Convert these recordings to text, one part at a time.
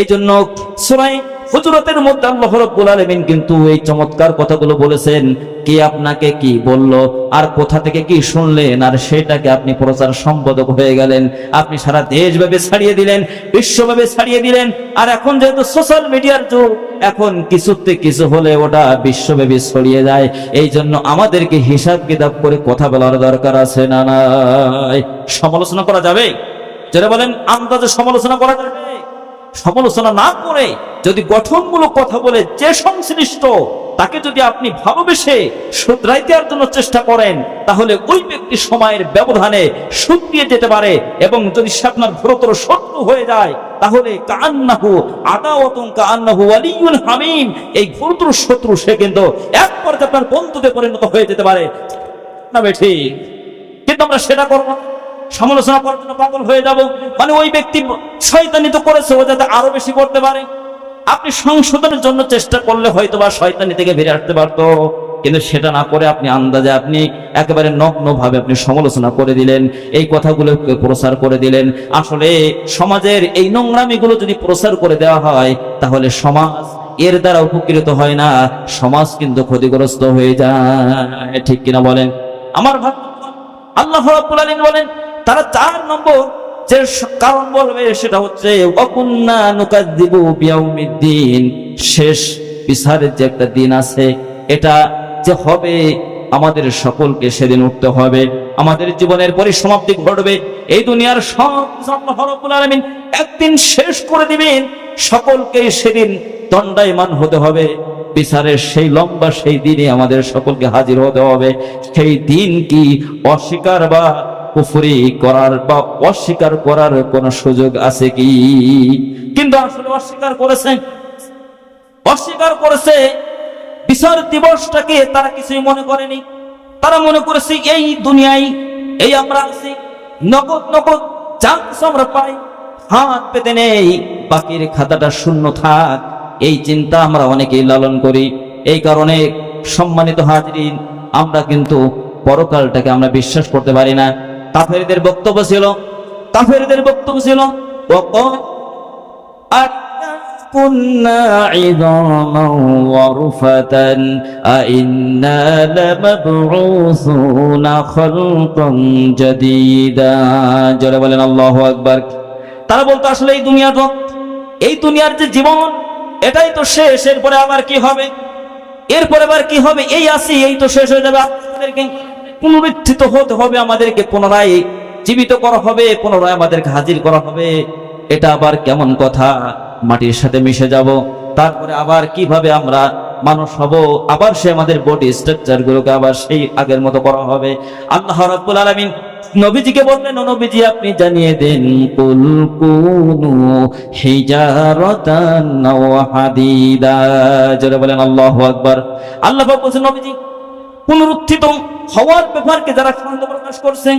এই জন্য সুরাই হুজুরতের মধ্যে আল্লাহ রাব্বুল আলামিন কিন্তু এই চমৎকার কথাগুলো বলেছেন, কে আপনাকে কি বলল, আর কোথা থেকে কি শুনলেন, আর সেটাকে আপনি প্রচার সম্পাদক হয়ে গেলেন, আপনি সারা দেশভাবে ছাড়িয়ে দিলেন বিশ্বভাবে ছাড়িয়ে দিলেন, আর এখন যেহেতু সোশ্যাল মিডিয়ার যুগ, এখন কিছুতে কিছু হলে ওটা বিশ্বব্যাপী ছড়িয়ে যায় এই জন্য আমাদেরকে হিসাব কিতাব করে কথা বলার দরকার আছে না নাই? সমালোচনা করা যাবে? যারা বলেন, আন্দাজে সমালোচনা করা যাবে? সমালোচনা না করে যদি গঠনমূলক কথা বলে যে সংশ্লিষ্ট, তাকে যদি আপনি ভালোবেসে শুধরাই দেওয়ার জন্য চেষ্টা করেন, তাহলে ওই ব্যক্তি সময়ের ব্যবধানে সুদ দিয়ে যেতে পারে এবং যদি সে আপনার ঘোরতর শত্রু হয়ে যায়, তাহলে কান্নাহু আদাওয়াতুন কান্নাহু ওয়ালিউল হামিম এই ঘোরতর শত্রু সে কিন্তু এক পর্যায়ে আপনার বন্ধুতে পরিণত হয়ে যেতে পারে না ঠিক কিন্তু আমরা সেটা করব না। সমালোচনা করার জন্য পাগল হয়ে যাব। মানে ওই ব্যক্তি শয়তানি তো করেছে, ও যাতে আরও বেশি করতে পারে। আপনি সংশোধনের জন্য চেষ্টা করলে হয়তো বা শয়তানি থেকে বেরিয়ে আসতে পারতো। কিন্তু সেটা না করে আপনি আন্দাজে আপনি একেবারে নগ্ন ভাবে আপনি সমালোচনা করে দিলেন, এই কথাগুলো প্রচার করে দিলেন। আসলে সমাজের এই নোংরামিগুলো যদি প্রচার করে দেওয়া হয়, তাহলে সমাজ এর দ্বারা উপকৃত হয় না। সমাজ কিন্তু ক্ষতিগ্রস্ত হয়ে যায়। ঠিক কিনা বলেন? আমার আল্লাহ বলেন তারা চার নম্বর যে কারণ বলবে সেটা হচ্ছে বিয়াউমিদ্দিন। শেষ বিচারের যে একটা দিন আছে, এটা যে হবে, আমাদের সকলকে সেদিন উঠতে হবে। আমাদের জীবনের পরিসমাপ্তি ঘটবে। এই দুনিয়ার সব আলামিন। একদিন শেষ করে দিবেন। সকলকে সেদিন দণ্ডায়মান হতে হবে। বিচারের সেই লম্বা সেই দিনে আমাদের সকলকে হাজির হতে হবে। সেই দিন কি অস্বীকার বা কুফরি করার বা অস্বীকার করার কোন সুযোগ আছে কি? কিন্তু আসলে অস্বীকার করেছে। অস্বীকার করেছে। বিচার দিবসটাকে তারা কিছুই মনে করেনি। তারা মনে করেছে, এই দুনিয়ায়, এই আমরা আছি। নগদ নগদ, যা কিছু আমরা পাই, হাত পেতে নেই। বাকির খাতাটা শূন্য থাক। এই চিন্তা আমরা অনেকেই লালন করি। এই কারণে সম্মানিত হাজরিন, আমরা কিন্তু পরকালটাকে আমরা বিশ্বাস করতে পারি না। কাফেরদের বক্তব্য ছিল কাফেরদের বক্তব্য ছিল وقال كنا عظاما ورفتا أئنا لمبعوثون خلقا جديدا জোরে বলেন আল্লাহু আকবার তারা বলতো আসলে এই দুনিয়া তো এই দুনিয়ার যে জীবন এটাই তো শেষ এরপরে আবার কি হবে এরপরে আবার কি হবে এই আসি এই তো শেষ হয়ে যাবে আমাদেরকে পুনরুত্থিত হতে হবে আমাদেরকে, পুনরায় জীবিত করা হবে, পুনরায় আমাদেরকে হাজির করা হবে। এটা আবার কেমন কথা? মাটির সাথে মিশে যাব, তারপরে আবার কীভাবে আমরা মানুষ হব? আবার সে আমাদের বডি স্ট্রাকচার গুলোকে আবার সেই আগের মতো করা হবে। আল্লাহ রাব্বুল আলামিন নবীজিকে বললেন, "ও নবীজি, আপনি জানিয়ে দেন, কুল কুনু হিজারাতান আও হাদিদা। জোরে বলেন, আল্লাহু আকবার। আল্লাহ পাক বলছেন, নবীজি পুনরুত্থিত হওয়ার ব্যাপারকে যারা সন্দেহ প্রকাশ করছেন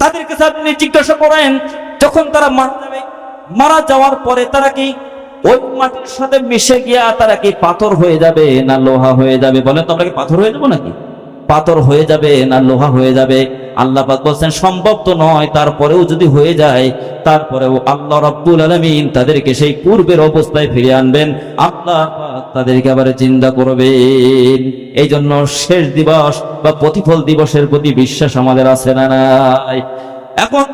তাদের কাছে আপনি জিজ্ঞাসা করেন, যখন তারা মারা যাবে, মারা যাওয়ার পরে তারা কি ওই মাটির সাথে মিশে গিয়া তারা কি পাথর হয়ে যাবে না লোহা হয়ে যাবে? বলেন তো আমরা কি পাথর হয়ে যাব নাকি? পাথর হয়ে যাবে না লোহা হয়ে যাবে? আল্লাহ পাক বলছেন, সম্ভব তো নয়, তারপরেও যদি হয়ে যায়, তারপরেও আল্লাহ রাব্বুল আলামিন তাদেরকে সেই পূর্বের অবস্থায় ফিরে আনবেন। আল্লাহ তাদেরকে আবার চিন্তা করবেন। এই জন্য শেষ দিবস বা প্রতিফল দিবসের প্রতি বিশ্বাস আমাদের আছে না নাই? এখন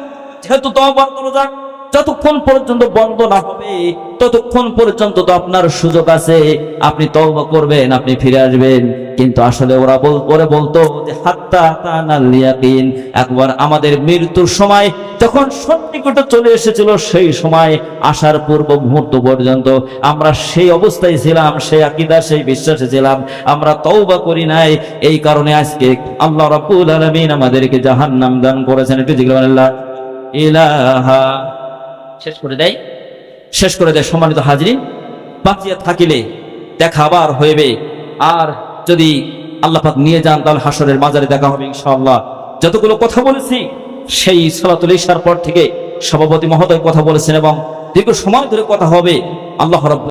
যেহেতু তওবা করা যাক যতক্ষণ পর্যন্ত বন্ধ না হবে, ততক্ষণ পর্যন্ত তো আপনার সুযোগ আছে। আপনি তওবা করবেন, আপনি ফিরে আসবেন। কিন্তু আসলে ওরা বল, ওরা বলতো যে, হাত্তা তানাল ইয়াকিন একবার আমাদের মৃত্যুর সময় যখন সন্নিকটে চলে এসেছিল, সেই সময় আসার পূর্ব মুহূর্ত পর্যন্ত আমরা সেই অবস্থায় ছিলাম, সেই আকিদা, সেই বিশ্বাসে ছিলাম। আমরা তওবা করি নাই। এই কারণে আজকে আল্লাহ রাব্বুল আলামিন আমাদেরকে জাহান্নাম দান করেছেন। একটু জিজ্ঞাসা আল্লাহ ইলাহা শেষ করে দেয়। শেষ করে দেয় সম্মানিত হাজরি বাঁচিয়া থাকিলে দেখা আবার হইবে। আর যদি আল্লাহ পাক নিয়ে যান, তাহলে হাসরের মাজারে দেখা হবে ইনশাআল্লাহ। যতগুলো কথা বলেছি, সেই সালাতুল ইশার পর থেকে সভাপতি মহোদয় কথা বলেছেন এবং দীর্ঘ সময় ধরে কথা হবে। আল্লাহ রাব্বুল